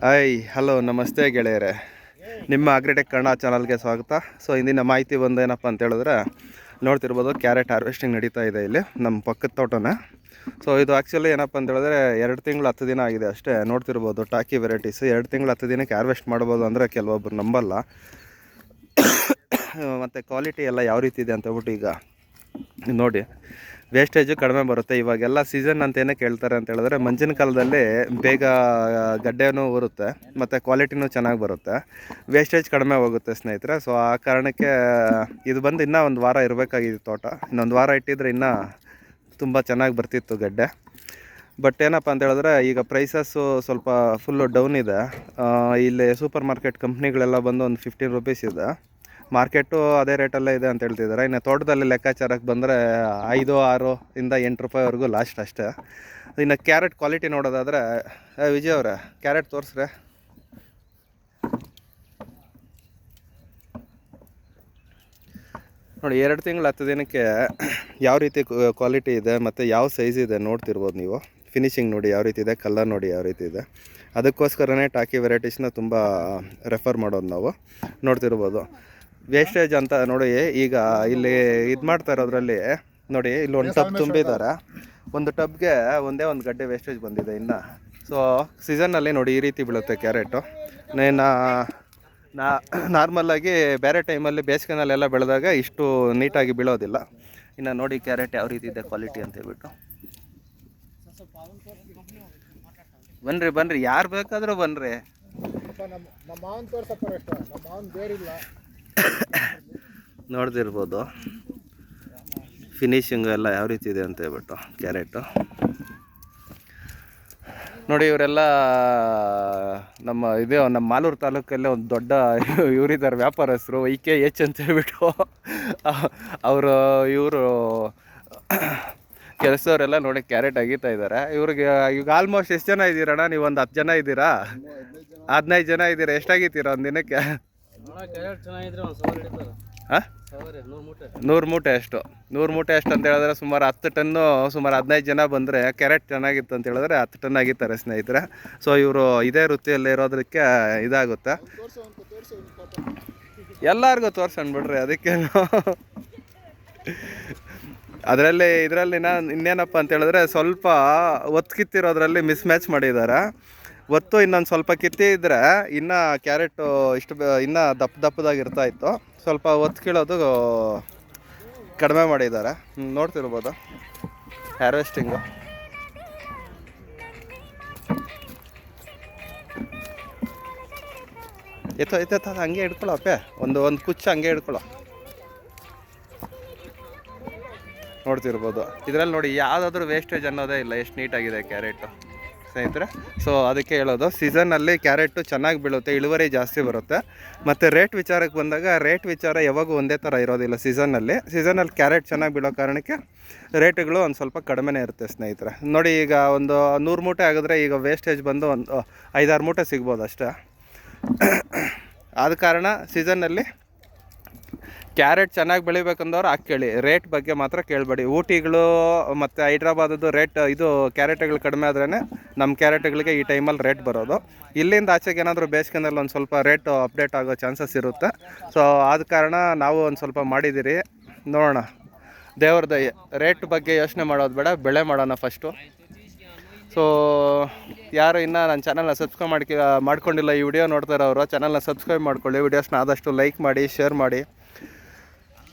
Hi hello, ನಮಸ್ತೆ ಗೆಳೆಯರೆ. ನಿಮ್ಮ ಅಗ್ರಿಟೆಕ್ ಕನ್ನಡ ಚಾನಲ್ಗೆ ಸ್ವಾಗತ. ಸೊ, ಇಂದಿನ ಮಾಹಿತಿ ಬಂದು ಏನಪ್ಪ ಅಂತ ಹೇಳಿದ್ರೆ, ನೋಡ್ತಿರ್ಬೋದು ಕ್ಯಾರೆಟ್ ಹಾರ್ವೆಸ್ಟಿಂಗ್ ನಡೀತಾ ಇದೆ ಇಲ್ಲಿ, ನಮ್ಮ ಪಕ್ಕದ ತೋಟನ. ಸೊ, ಇದು ಆ್ಯಕ್ಚುಲಿ ಏನಪ್ಪ ಅಂತ ಹೇಳಿದ್ರೆ, ಎರಡು ತಿಂಗಳು ಹತ್ತು ದಿನ ಆಗಿದೆ ಅಷ್ಟೇ. ನೋಡ್ತಿರ್ಬೋದು, ಟಾಕಿ ವೆರೈಟೀಸ್ ಎರಡು ತಿಂಗಳು ಹತ್ತು ದಿನಕ್ಕೆ ಹಾರ್ವೆಸ್ಟ್ ಮಾಡ್ಬೋದು ಅಂದರೆ ಕೆಲವೊಬ್ರು ನಂಬಲ್ಲ. ಮತ್ತು ಕ್ವಾಲಿಟಿ ಎಲ್ಲ ಯಾವ ರೀತಿ ಇದೆ ಅಂತ ಹೇಳ್ಬಿಟ್ಟು ಈಗ ನೋಡಿ. ವೇಸ್ಟೇಜು ಕಡಿಮೆ ಬರುತ್ತೆ. ಇವಾಗೆಲ್ಲ ಸೀಸನ್ ಅಂತ ಏನೇ ಕೇಳ್ತಾರೆ ಅಂತ ಹೇಳಿದ್ರೆ ಮಂಜಿನ ಕಾಲದಲ್ಲಿ ಬೇಗ ಗಡ್ಡೆನೂ ಊರುತ್ತೆ, ಮತ್ತು ಕ್ವಾಲಿಟಿನೂ ಚೆನ್ನಾಗಿ ಬರುತ್ತೆ. ವೇಸ್ಟೇಜ್ ಕಡಿಮೆ ಹೋಗುತ್ತೆ ಸ್ನೇಹಿತರೆ. ಸೊ ಆ ಕಾರಣಕ್ಕೆ, ಇದು ಬಂದು ಇನ್ನೂ ಒಂದು ವಾರ ಇರಬೇಕಾಗಿದೆ ತೋಟ. ಇನ್ನೊಂದು ವಾರ ಇಟ್ಟಿದ್ರೆ ಇನ್ನೂ ತುಂಬ ಚೆನ್ನಾಗಿ ಬರ್ತಿತ್ತು ಗಡ್ಡೆ. ಬಟ್ ಏನಪ್ಪ ಅಂತ ಹೇಳಿದ್ರೆ, ಈಗ ಪ್ರೈಸಸ್ಸು ಸ್ವಲ್ಪ ಫುಲ್ಲು ಡೌನ್ ಇದೆ. ಇಲ್ಲಿ ಸೂಪರ್ ಮಾರ್ಕೆಟ್ ಕಂಪ್ನಿಗಳೆಲ್ಲ ಬಂದು ಒಂದು ಫಿಫ್ಟೀನ್ ರುಪೀಸ್ ಇದೆ. ಮಾರ್ಕೆಟು ಅದೇ ರೇಟಲ್ಲೇ ಇದೆ ಅಂತ ಹೇಳ್ತಿದ್ದಾರೆ. ಇನ್ನು ತೋಟದಲ್ಲಿ ಲೆಕ್ಕಾಚಾರಕ್ಕೆ ಬಂದರೆ ಐದು, ಆರು ಇಂದ ಎಂಟು ರೂಪಾಯಿವರೆಗೂ ಲಾಸ್ಟ್ ಅಷ್ಟೇ. ಇನ್ನು ಕ್ಯಾರೆಟ್ ಕ್ವಾಲಿಟಿ ನೋಡೋದಾದರೆ ವಿಜಯ್ ಅವರೇ, ಕ್ಯಾರೆಟ್ ತೋರಿಸ್ರೆ. ನೋಡಿ, ಎರಡು ತಿಂಗಳು ಹತ್ತು ದಿನಕ್ಕೆ ಯಾವ ರೀತಿ ಕ್ವಾಲಿಟಿ ಇದೆ ಮತ್ತು ಯಾವ ಸೈಜ್ ಇದೆ ನೋಡ್ತಿರ್ಬೋದು ನೀವು. ಫಿನಿಶಿಂಗ್ ನೋಡಿ ಯಾವ ರೀತಿ ಇದೆ ಕಲರ್ ನೋಡಿ ಯಾವ ರೀತಿ ಇದೆ. ಅದಕ್ಕೋಸ್ಕರನೇ ಟಾಕಿ ವೆರೈಟೀಸ್ನ ತುಂಬ ರೆಫರ್ ಮಾಡೋದು ನಾವು. ನೋಡ್ತಿರ್ಬೋದು. ವೇಸ್ಟೇಜ್ ಅಂತ ನೋಡಿ, ಈಗ ಇಲ್ಲಿ ಇದು ಮಾಡ್ತಾ ಇರೋದ್ರಲ್ಲಿ ನೋಡಿ, ಇಲ್ಲಿ ಒಂದು ಟಬ್ ತುಂಬಿದ್ದಾರೆ ಒಂದು ಟಬ್ಗೆ ಒಂದೇ ಒಂದು ಗಡ್ಡೆ ವೇಸ್ಟೇಜ್ ಬಂದಿದೆ ಇನ್ನು. ಸೊ ಸೀಸನ್ನಲ್ಲಿ ನೋಡಿ ಈ ರೀತಿ ಬೀಳುತ್ತೆ ಕ್ಯಾರೆಟು. ನಾ ನಾ ನಾರ್ಮಲಾಗಿ ಬೇರೆ ಟೈಮಲ್ಲಿ ಬೇಸಿಗೆನಲ್ಲೆಲ್ಲ ಬೆಳೆದಾಗ ಇಷ್ಟು ನೀಟಾಗಿ ಬೀಳೋದಿಲ್ಲ. ಇನ್ನು ನೋಡಿ ಕ್ಯಾರೆಟ್ ಯಾವ ರೀತಿ ಇದೆ ಕ್ವಾಲಿಟಿ ಅಂತ ಹೇಳ್ಬಿಟ್ಟು. ಬನ್ರಿ ಬನ್ರಿ, ಯಾರು ಬೇಕಾದರೂ ಬನ್ರಿ. ನೋಡ್ದಿರ್ಬೋದು. ಫಿನಿಶಿಂಗ್ ಎಲ್ಲ ಯಾವ ರೀತಿ ಇದೆ ಅಂತ ಹೇಳ್ಬಿಟ್ಟು ಕ್ಯಾರೆಟು. ನೋಡಿ ಇವರೆಲ್ಲ, ನಮ್ಮ ಇದೆ ನಮ್ಮ ಮಾಲೂರು ತಾಲೂಕಲ್ಲೇ ಒಂದು ದೊಡ್ಡ ಇವರಿದ್ದಾರೆ ವ್ಯಾಪಾರಸ್ಥರು, ಐ ಕೆ ಎಚ್ ಅಂತ ಹೇಳ್ಬಿಟ್ಟು. ಅವರು, ಇವರು ಕೆಲಸದವರೆಲ್ಲ ನೋಡಿ ಕ್ಯಾರೆಟ್ ಅಗೀತಾ ಇದ್ದಾರೆ. ಇವ್ರಿಗೆ ಈಗ ಆಲ್ಮೋಸ್ಟ್ ಎಷ್ಟು ಜನ ಇದ್ದೀರಣ್ಣ ನೀವು ಒಂದು ಹತ್ತು ಜನ ಇದ್ದೀರಾ ಹದಿನೈದು ಜನ ಇದ್ದೀರಾ ಎಷ್ಟಾಗಿತ್ತೀರಾ ಒಂದು ದಿನಕ್ಕೆ? ಹಾಂ? ನೂರು ಮೂಟೆ. ಅಷ್ಟು. ನೂರು ಮೂಟೆ ಅಷ್ಟು ಅಂತ ಹೇಳಿದ್ರೆ ಸುಮಾರು ಹತ್ತು ಟನ್ನು ಸುಮಾರು ಹದಿನೈದು ಜನ ಬಂದರೆ ಕ್ಯಾರೆಟ್ ಚೆನ್ನಾಗಿತ್ತು ಅಂತ ಹೇಳಿದ್ರೆ ಹತ್ತು ಟನ್ ಆಗಿರ್ತಾರೆ ಸ್ನೇಹಿತರೆ. ಸೊ ಇವರು ಇದೇ ವೃತ್ತಿಯಲ್ಲಿ ಇರೋದಕ್ಕೆ ಇದಾಗುತ್ತೆ. ಎಲ್ಲರಿಗೂ ತೋರ್ಸೋಣ ಬಿಡ್ರಿ ಅದಕ್ಕೆ ಅದರಲ್ಲಿ ಇದರಲ್ಲಿ ನಾನು ಇನ್ನೇನಪ್ಪ ಅಂತ ಹೇಳಿದ್ರೆ ಸ್ವಲ್ಪ ಒತ್ತು ಕಿತ್ತಿರೋದ್ರಲ್ಲಿ ಮಿಸ್ ಮ್ಯಾಚ್ ಮಾಡಿದ್ದಾರೆ. ಒತ್ತು ಇನ್ನೊಂದು ಸ್ವಲ್ಪ ಕಿತ್ತಿದ್ರೆ ಇನ್ನೂ ಕ್ಯಾರೆಟು ಇಷ್ಟು ಇನ್ನ ದಪ್ಪ ದಪ್ಪದಾಗಿರ್ತಾ ಇತ್ತು. ಸ್ವಲ್ಪ ಒತ್ತು ಕೀಳೋದು ಕಡಿಮೆ ಮಾಡಿದ್ದಾರೆ. ನೋಡ್ತಿರ್ಬೋದು. ಹಾರ್ವೆಸ್ಟಿಂಗು ಎತ್ತೋ, ಎತ್ತ ಹಂಗೆ ಹಿಡ್ಕೊಳ್ಳೋ ಅಪ್ಪೆ. ಒಂದು ಒಂದು ಕುಚ್ಚು ಹಂಗೆ ಹಿಡ್ಕೊಳ್ಳೋ ನೋಡ್ತಿರ್ಬೋದು. ಇದರಲ್ಲಿ ನೋಡಿ, ಯಾವುದಾದ್ರೂ ವೇಸ್ಟೇಜ್ ಅನ್ನೋದೇ ಇಲ್ಲ. ಎಷ್ಟು ನೀಟಾಗಿದೆ ಕ್ಯಾರೆಟು. ಸ್ನೇಹಿತರೆ. ಸೊ ಅದಕ್ಕೆ ಹೇಳೋದು ಸೀಸನಲ್ಲಿ ಕ್ಯಾರೆಟು ಚೆನ್ನಾಗಿ ಬೀಳುತ್ತೆ, ಇಳುವರಿ ಜಾಸ್ತಿ ಬರುತ್ತೆ. ಮತ್ತು ರೇಟ್ ವಿಚಾರಕ್ಕೆ ಬಂದಾಗ ರೇಟ್ ವಿಚಾರ ಯಾವಾಗೂ ಒಂದೇ ಥರ ಇರೋದಿಲ್ಲ ಸೀಸನ್ನಲ್ಲಿ ಸೀಸನಲ್ಲಿ ಕ್ಯಾರೆಟ್ ಚೆನ್ನಾಗಿ ಬೀಳೋ ಕಾರಣಕ್ಕೆ ರೇಟ್ಗಳು ಒಂದು ಸ್ವಲ್ಪ ಕಡಿಮೆನೇ ಇರುತ್ತೆ ಸ್ನೇಹಿತರೆ. ನೋಡಿ, ಈಗ ಒಂದು ನೂರು ಮೂಟೆ ಆಗಿದ್ರೆ ಈಗ ವೇಸ್ಟೇಜ್ ಬಂದು ಒಂದು ಐದಾರು ಮೂಟೆ ಸಿಗ್ಬೋದು ಅಷ್ಟೇ. ಆದ ಕಾರಣ ಸೀಸನ್ನಲ್ಲಿ ಕ್ಯಾರೆಟ್ ಚೆನ್ನಾಗಿ ಬೆಳಿಬೇಕಂದವ್ರು ಹಾಕೇಳಿ ರೇಟ್ ಬಗ್ಗೆ ಮಾತ್ರ ಕೇಳಬೇಡಿ. ಊಟಿಗಳು ಮತ್ತು ಹೈದ್ರಾಬಾದದ್ದು ರೇಟ್, ಇದು ಕ್ಯಾರೆಟ್ಗಳು ಕಡಿಮೆ ಆದ್ರೇ ನಮ್ಮ ಕ್ಯಾರೆಟ್ಗಳಿಗೆ ಈ ಟೈಮಲ್ಲಿ ರೇಟ್ ಬರೋದು. ಇಲ್ಲಿಂದ ಆಚೆಗೆ ಏನಾದರೂ ಬೇಸಿಗೆನಲ್ಲಿ ಒಂದು ಸ್ವಲ್ಪ ರೇಟ್ ಅಪ್ಡೇಟ್ ಆಗೋ ಚಾನ್ಸಸ್ ಇರುತ್ತೆ. ಸೊ ಆದ ಕಾರಣ ನಾವು ಒಂದು ಸ್ವಲ್ಪ ಮಾಡಿದ್ದೀರಿ ನೋಡೋಣ. ದೇವ್ರ ರೇಟ್ ಬಗ್ಗೆ ಯೋಚನೆ ಮಾಡೋದು ಬೇಡ, ಬೆಳೆ ಮಾಡೋಣ ಫಸ್ಟು ಸೊ ಯಾರು ಇನ್ನೂ ನನ್ನ ಚಾನಲ್ನ ಸಬ್ಸ್ಕ್ರೈಬ್ ಮಾಡ್ಕೊ, ಮಾಡ್ಕೊಂಡಿಲ್ಲ ಈ ವಿಡಿಯೋ ನೋಡ್ತಾ ಇರೋರು ಚಾನಲ್ನ ಸಬ್ಸ್ಕ್ರೈಬ್ ಮಾಡ್ಕೊಳ್ಳಿ. ವಿಡಿಯೋಸ್ನ ಆದಷ್ಟು ಲೈಕ್ ಮಾಡಿ ಶೇರ್ ಮಾಡಿ.